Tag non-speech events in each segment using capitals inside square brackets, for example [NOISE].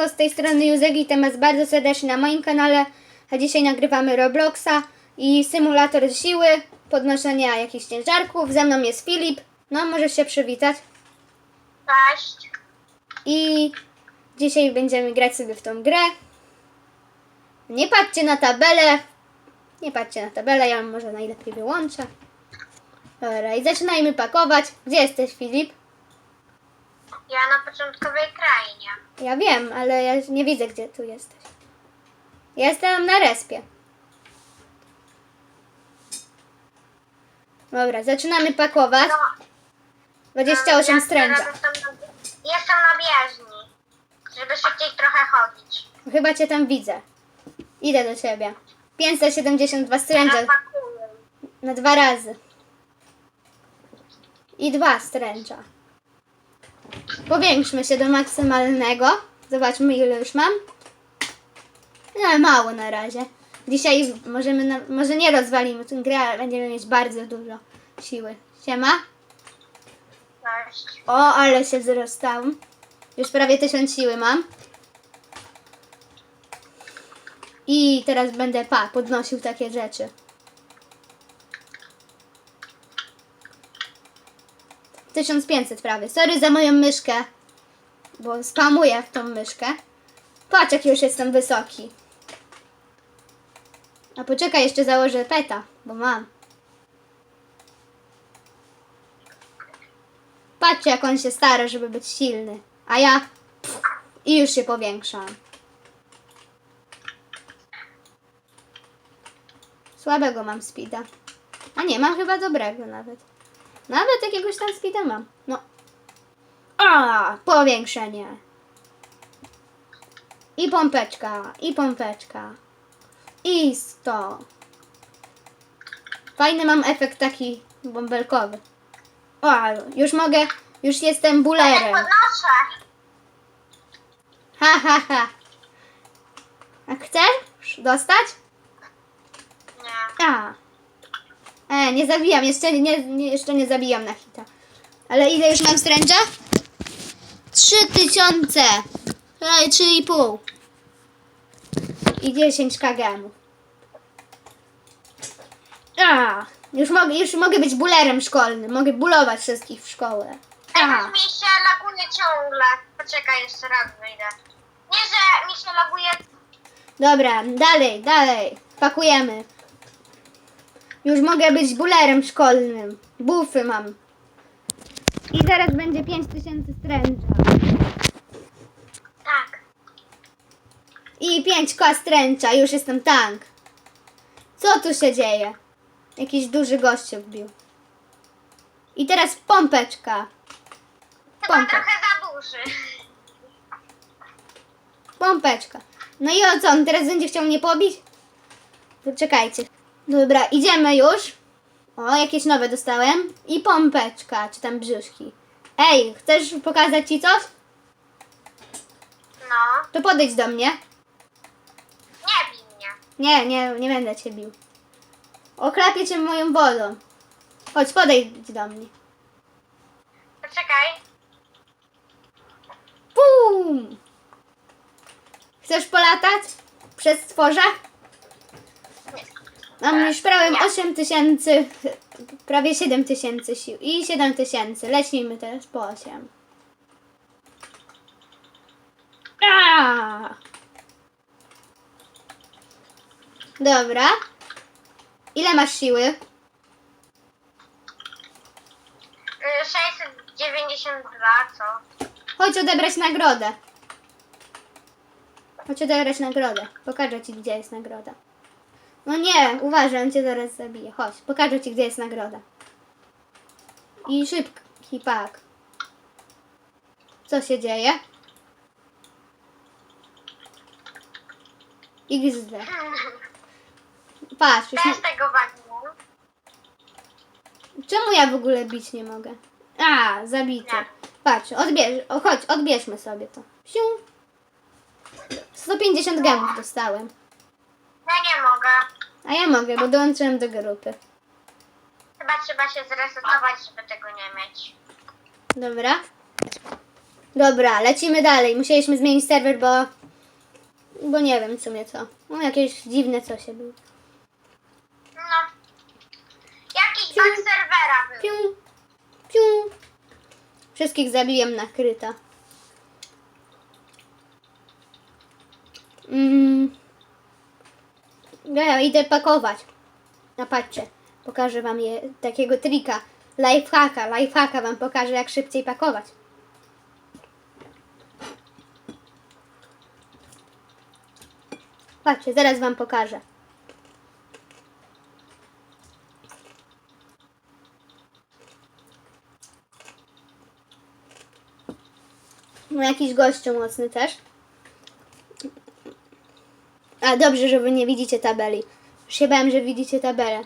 siemanko, z tej strony Józek i temat bardzo serdecznie na moim kanale. A dzisiaj nagrywamy Robloxa i symulator siły, podnoszenia jakichś ciężarków. Ze mną jest Filip. No, możesz się przywitać. Cześć. I dzisiaj będziemy grać sobie w tą grę. Nie patrzcie na tabelę. Nie patrzcie na tabelę, ja może najlepiej wyłączę. Dobra, i zaczynajmy pakować. Gdzie jesteś, Filip? Ja na początkowej krainie. Ja wiem, ale ja nie widzę, gdzie tu jesteś. Ja jestem na respie. Dobra, zaczynamy pakować. No, 28 ja stręża. teraz Jestem na, bieżni, żeby szybciej trochę chodzić. Chyba cię tam widzę. Idę do ciebie. 572 stręża Ja pakuję. na dwa razy. I dwa stręcza. Powiększmy się do maksymalnego. Zobaczmy ile już mam. No, mało na razie. Dzisiaj możemy, na, może nie rozwalimy tę grę, ale będziemy mieć bardzo dużo siły. Siema. Cześć. O, ale się wzrastałem. Już prawie tysiąc siły mam. I teraz będę, pa, podnosił takie rzeczy. Tysiąc pięćset prawie. Sorry za moją myszkę, bo spamuję w tą myszkę. Patrz, jak już jestem wysoki. A poczekaj, jeszcze założę peta, bo mam. Patrzcie, jak on się stara, żeby być silny. A ja... Pff, I już się powiększam. Słabego mam speeda. A nie, mam chyba dobrego nawet. Nawet jakiegoś tam speeda mam. No. A, powiększenie. I pompeczka, i pompeczka. I sto. Fajny mam efekt taki bąbelkowy. O, już mogę, już jestem Ja bulerem. podnoszę. Ha, ha, ha. A chcesz dostać? Nie. A. E, nie zabijam, jeszcze nie, nie, jeszcze nie zabijam na hita. Ale ile już mam stręcza? Trzy tysiące. Ej, trzy i pół. I 10 kg. A, już mogę, już mogę być bulerem szkolnym. Mogę bulować wszystkich w szkole. A, mi się laguje ciągle. Poczekaj, jeszcze raz wyjdę. Nie, że mi się laguje. dobra, dalej, dalej. Pakujemy. Już mogę być bulerem szkolnym. Bufy mam. I zaraz będzie 5000 stręcza. Tak. I 5 koła stręcza, już jestem tank. Co tu się dzieje? Jakiś duży gość się wbił. I teraz pompeczka. Chyba trochę za duży. Pompeczka. No i o co, on teraz będzie chciał mnie pobić? Poczekajcie. Dobra, idziemy już. O, jakieś nowe dostałem. I pompeczka, czy tam brzuszki. Ej, chcesz pokazać ci coś? No. To podejdź do mnie. Nie bij mnie. Nie, nie, nie będę cię bił. Oklepię cię moją wodą. Chodź, podejdź do mnie. Poczekaj. Pum! Chcesz polatać? Przez stworza? Mam już prawie 8 tysięcy, prawie 7 tysięcy sił i 7 tysięcy. Lecimy teraz po 8. Aaa! Dobra. Ile masz siły? Y, 692, co? Chodź odebrać nagrodę. Chodź odebrać nagrodę. Pokażę ci, gdzie jest nagroda. No nie, uważaj, on cię zaraz zabije. Chodź, pokażę ci, gdzie jest nagroda. I szybki pak. Co się dzieje? XD. Patrz, już nie... Też tego wagonu. Czemu ja w ogóle bić nie mogę? A, zabity. Nie. Patrz, odbierz, o, chodź, odbierzmy sobie to. Siu. 150 gemów dostałem. Ja nie mogę. A ja mogę, bo dołączyłem do grupy. Chyba trzeba się zresetować, żeby tego nie mieć. Dobra. Dobra, lecimy dalej. Musieliśmy zmienić serwer, bo... Bo nie wiem w sumie co. No jakieś dziwne coś się było. No. Jakiś bug serwera był. Piu, piu. Wszystkich zabiłem na kryta. Mm. Ja idę pakować. A patrzcie, pokażę wam je, takiego trika. Lifehacka, lifehacka wam pokażę jak szybciej pakować. Patrzcie, zaraz wam pokażę. No jakiś gościu mocny też. A dobrze, że wy nie widzicie tabeli. Już się bałem, że widzicie tabelę.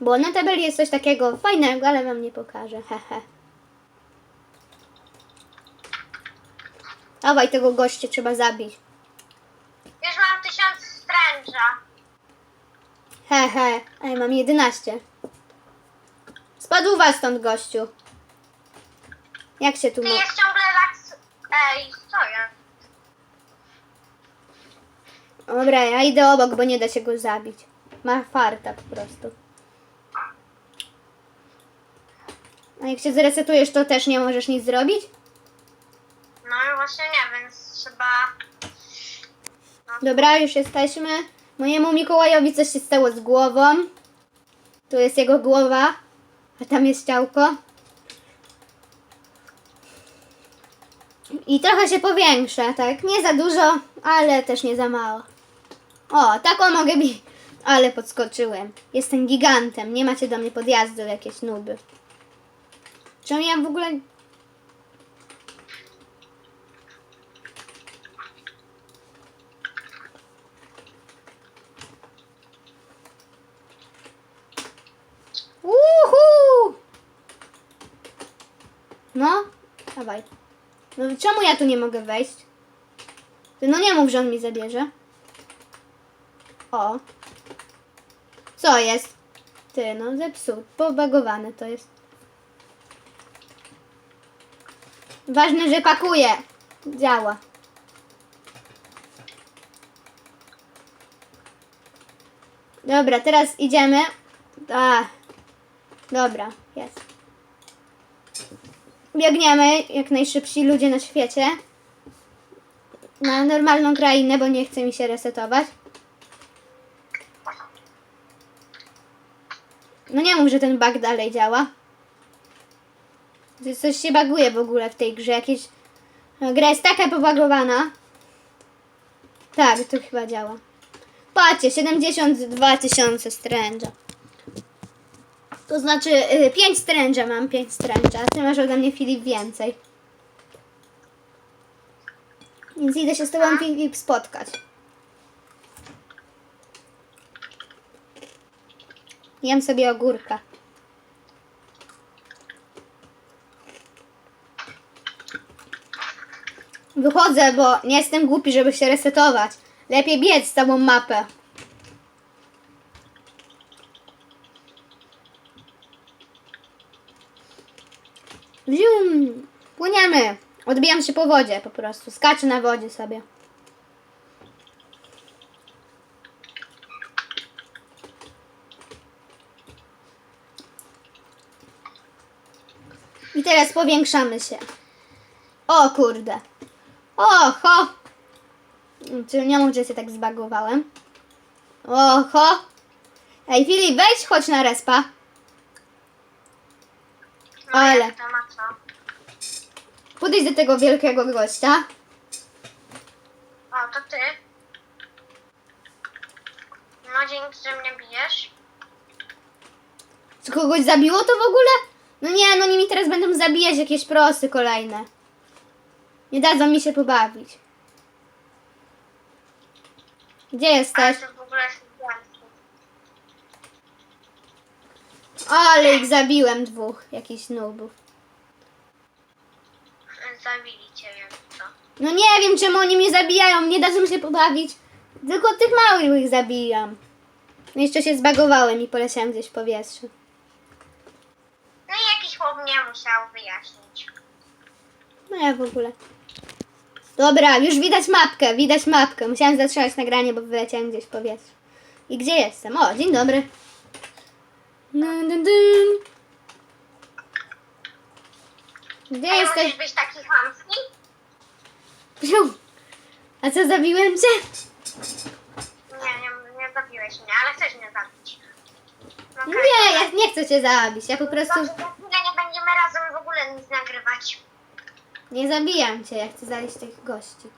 Bo na tabeli jest coś takiego fajnego, ale wam nie pokażę. Hehe. Dawaj, tego gościa trzeba zabić. Już mam tysiąc stręża. Hehe. A ja mam 11. Spadł was stąd, gościu. Jak się tu Ty mo... jest ciągle laks... Ej, co ja? Dobra, ja idę obok, bo nie da się go zabić. Ma farta po prostu. A jak się zresetujesz, to też nie możesz nic zrobić? No i właśnie nie, więc trzeba... Dobra, już jesteśmy. Mojemu Mikołajowi coś się stało z głową. Tu jest jego głowa, a tam jest ciałko. I trochę się powiększa, tak? Nie za dużo, ale też nie za mało. O, taką mogę bić. Ale podskoczyłem. Jestem gigantem. Nie macie do mnie podjazdu jakieś nuby. Czemu ja w ogóle... Uhu! No, dawaj. No czemu ja tu nie mogę wejść? No nie mów, że on mi zabierze. O. Co jest? Ty, no zepsuł. Pobagowane to jest. Ważne, że pakuje. Działa. Dobra, teraz idziemy. A, dobra, jest. Biegniemy jak najszybsi ludzie na świecie. Na normalną krainę, bo nie chce mi się resetować. No nie mów, że ten bug dalej działa. Coś się baguje w ogóle w tej grze. Jakieś... no, Gra jest taka pobagowana. Tak, to chyba działa. Patrzcie, 72 tysiące stręża. To znaczy 5 stręża mam, 5 stręża. Ty masz ode mnie Filip więcej. Więc idę się z tobą Filip spotkać. Jem sobie ogórka. Wychodzę, bo nie jestem głupi, żeby się resetować. Lepiej biec całą mapę. Zium! Płyniemy. Odbijam się po wodzie po prostu. Skaczę na wodzie sobie. Teraz powiększamy się. O kurde. Oho! Czy nie mów, że się tak zbagowałem. Oho! Ej, Filip, wejdź, chodź na respa. No Ale. jak co? Podejdź do tego wielkiego gościa. O, to ty. No dzięki, że mnie bijesz. Czy kogoś zabiło to w ogóle? No nie, no nie mi teraz będą zabijać jakieś prosy kolejne. Nie dadzą mi się pobawić. Gdzie Ale jesteś? to w ogóle jest błędny. Ale ich zabiłem dwóch, jakichś nubów. Zabili cię, jak to. No nie wiem, czemu oni mnie zabijają, nie dadzą się pobawić. Tylko tych małych ich zabijam. No jeszcze się zbagowałem i poleciałem gdzieś w powietrzu. No i jakiś chłop mnie musiał wyjaśnić. No ja w ogóle. Dobra, już widać mapkę, widać mapkę. Musiałam zatrzymać nagranie, bo wyleciałem gdzieś w powietrze. I gdzie jestem? O, dzień dobry. Dun, dun, dun. Gdzie Ej, jesteś? musisz być taki chamski? A co, zabiłem cię? Nie, nie, nie zabiłeś mnie, ale chcesz mnie zabić. No okej. Nie, ja nie chcę cię zabić. Ja po prostu Dobrze, za chwilę nie będziemy razem w ogóle nic nagrywać. nie zabijam cię. Ja chcę zabić tych gości.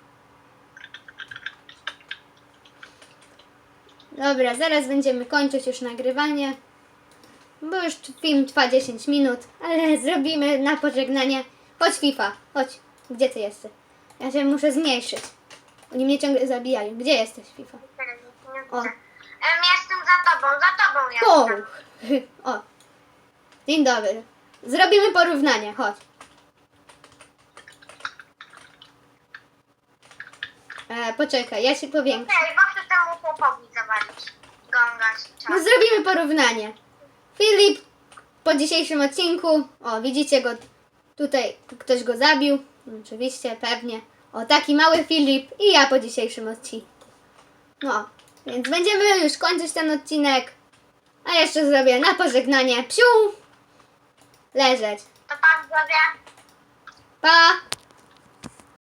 Dobra, zaraz będziemy kończyć już nagrywanie. Bo już film trwa 10 minut, ale [LAUGHS] zrobimy na pożegnanie. Chodź FIFA, chodź. Gdzie ty jesteś? Ja się muszę zmniejszyć. Oni mnie ciągle zabijają. Gdzie jesteś FIFA? O. Em, jestem za tobą, za tobą O! jestem. [LAUGHS] o. Dzień dobry. Zrobimy porównanie, chodź. E, poczekaj, ja się powiem. Okej, bo chcę temu chłopowi zawalić. Się No zrobimy porównanie. Filip po dzisiejszym odcinku, o widzicie go tutaj, ktoś go zabił, oczywiście, pewnie. O taki mały Filip i ja po dzisiejszym odcinku. No, więc będziemy już kończyć ten odcinek. A jeszcze zrobię na pożegnanie. Psiu! Leżeć. To pan powie. Pa!